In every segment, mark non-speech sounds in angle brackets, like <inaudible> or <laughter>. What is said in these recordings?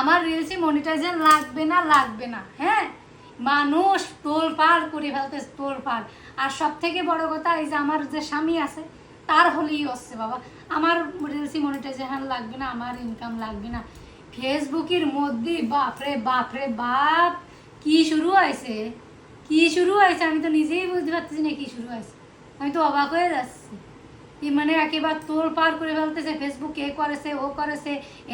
আমার রিলসে মনিটাইজেশন লাগবে না লাগবে না হ্যাঁ? মানুষ তোল পার করে ফেলতে তোল পার আর সব থেকে বড় কথা এই যে আমার যে স্বামী আছে, তার হলেই হচ্ছে বাবা। আমার রিলসি মনিটাইজেশন লাগবে না, আমার ইনকাম লাগবে না। ফেসবুকের মধ্যে বাপরে বাপরে বাপ, কি শুরু হয়েছে? কি শুরু হয়েছে? আমি তো নিজেই বুঝতে পারতেছি না কি শুরু হয়েছে। আমি তো অবাক হয়ে যাচ্ছি। কি মানে একেবারে তোর পার করে ফেলতেছে ফেসবুক এ করেছে, ও করেছে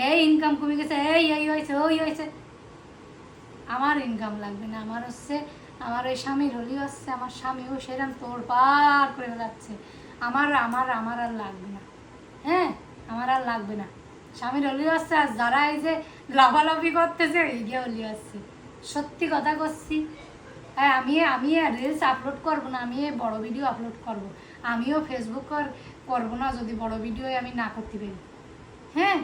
এই ইনকাম কমে গেছে এই এই হয়েছে, ওই হয়েছে। আমার ইনকাম লাগবে না, আমার হচ্ছে, আমার ওই স্বামীর হলি হচ্ছে, আমার স্বামীও সেরকম তোর পার করে ফেলাচ্ছে। আমার আমার আমার আর লাগবে না। হ্যাঁ আমার আর লাগবে না। স্বামীর হলি হচ্ছে, আর যারা এই যে লাফালাফি করতেছে এইটা হলি হচ্ছে। সত্যি কথা করছি হ্যাঁ আমি আমি রিলস আপলোড করব না, আমি বড় ভিডিও আপলোড করব। আমিও ফেসবুক কর- করব না, যদি বড় ভিডিও আমি না করতে পারি। হ্যাঁ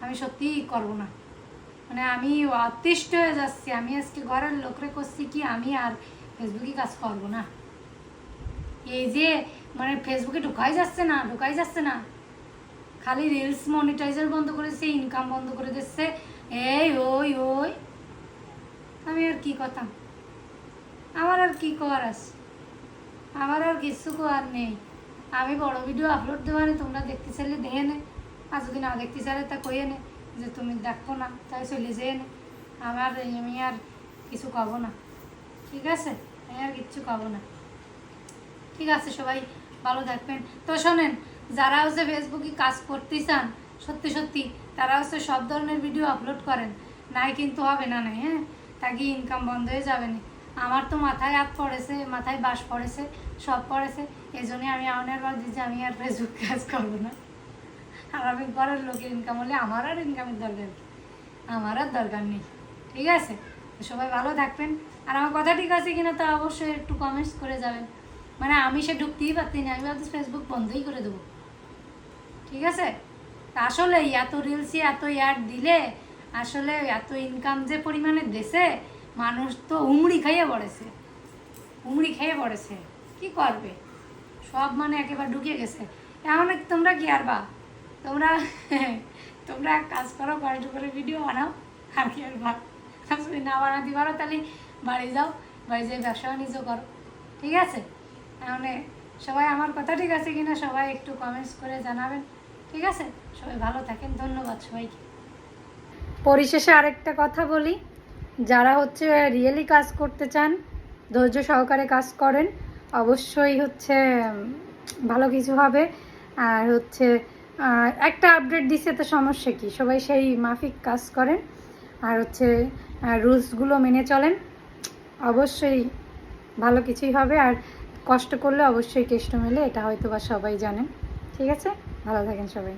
আমি সত্যিই করব না। মানে আমি অতিষ্ঠ হয়ে যাচ্ছি, আমি আজকে ঘরের লোকরে করছি কি, আমি আর ফেসবুকে কাজ করব না। এই যে মানে ফেসবুকে ঢুকাই যাচ্ছে না, ঢুকাই যাচ্ছে না। খালি রিলস মনিটাইজার বন্ধ করেছে ইনকাম বন্ধ করে দিচ্ছে। এই, ওই ওই। আমি আর কি কথা আমার আর কি করার আছে? আমার আর কিছু করার নেই। আমি বড় ভিডিও আপলোড দেওয়া নেই তোমরা দেখতে চাইলে দেখে নে। আর যদি না দেখতে চাইলে তা কইয়ে নে, যে তুমি দেখো না, তাই চলে যেয়ে নে। আমার আমি আর কিছু কব না। ঠিক আছে? আমি আর কিচ্ছু কব না। ঠিক আছে সবাই, ভালো থাকবেন। তো শোনেন, যারা হচ্ছে ফেসবুকে কাজ করতে চান, সত্যি সত্যি, তারা হচ্ছে সব ধরনের ভিডিও আপলোড করেন। নাই কিন্তু হবে না, নাই হ্যাঁ? তাকে ইনকাম বন্ধ হয়ে যাবে না? আমার তো মাথায় হাত পড়েছে, মাথায় বাস পড়েছে, সব পড়েছে। এই জন্যই আমি আমার বার দিচ্ছি আমি আর ফেসবুক কাজ করব না। আর আমি ঘরের লোকের ইনকাম হলে আমার আর ইনকামের দরকার আমার আর দরকার নেই। ঠিক আছে? সবাই ভালো থাকবেন। আর আমার কথা ঠিক আছে কিনা তা অবশ্যই একটু কমেন্টস করে যাবেন। মানে আমি সে ঢুকতেই পারতি না, আমি ভাবছি ফেসবুক বন্ধই করে দেবো। ঠিক আছে? আসলে এত রিলসি এত অ্যাড দিলে আসলে এত ইনকাম যে পরিমাণে দেশে মানুষ তো উমড়ি খাইয়ে পড়েছে। উমড়ি খেয়ে পড়েছে। কি করবে? সব মানে একেবারে ঢুকে গেছে। এখন তোমরা কি আর বা? তোমরা <laughs> তোমরা এক কাজ করো বাড়িতে করে ভিডিও বানাও। আর কি আর বা যদি না বানাতে পারো তাহলে বাড়ি যাও, বাড়ি যেয়ে ব্যবসা বাণিজ্য করো। ঠিক আছে? তাহলে সবাই আমার কথা ঠিক আছে কিনা সবাই একটু কমেন্টস করে জানাবেন। ঠিক আছে? সবাই ভালো থাকেন, ধন্যবাদ সবাইকে। পরিশেষে আরেকটা কথা বলি। যারা হচ্ছে রিয়েলি কাজ করতে চান, ধৈর্য সহকারে কাজ করেন, অবশ্যই হচ্ছে ভালো কিছু হবে। আর হচ্ছে একটা আপডেট দিছে তো সমস্যা কি? সবাই সেই মাফিক কাজ করেন। আর হচ্ছে রুলসগুলো মেনে চলেন। অবশ্যই ভালো কিছুই হবে। আর কষ্ট করলে অবশ্যই কেষ্ট মেলে, এটা হয়তো বা সবাই জানেন। ঠিক আছে? ভালো থাকেন সবাই।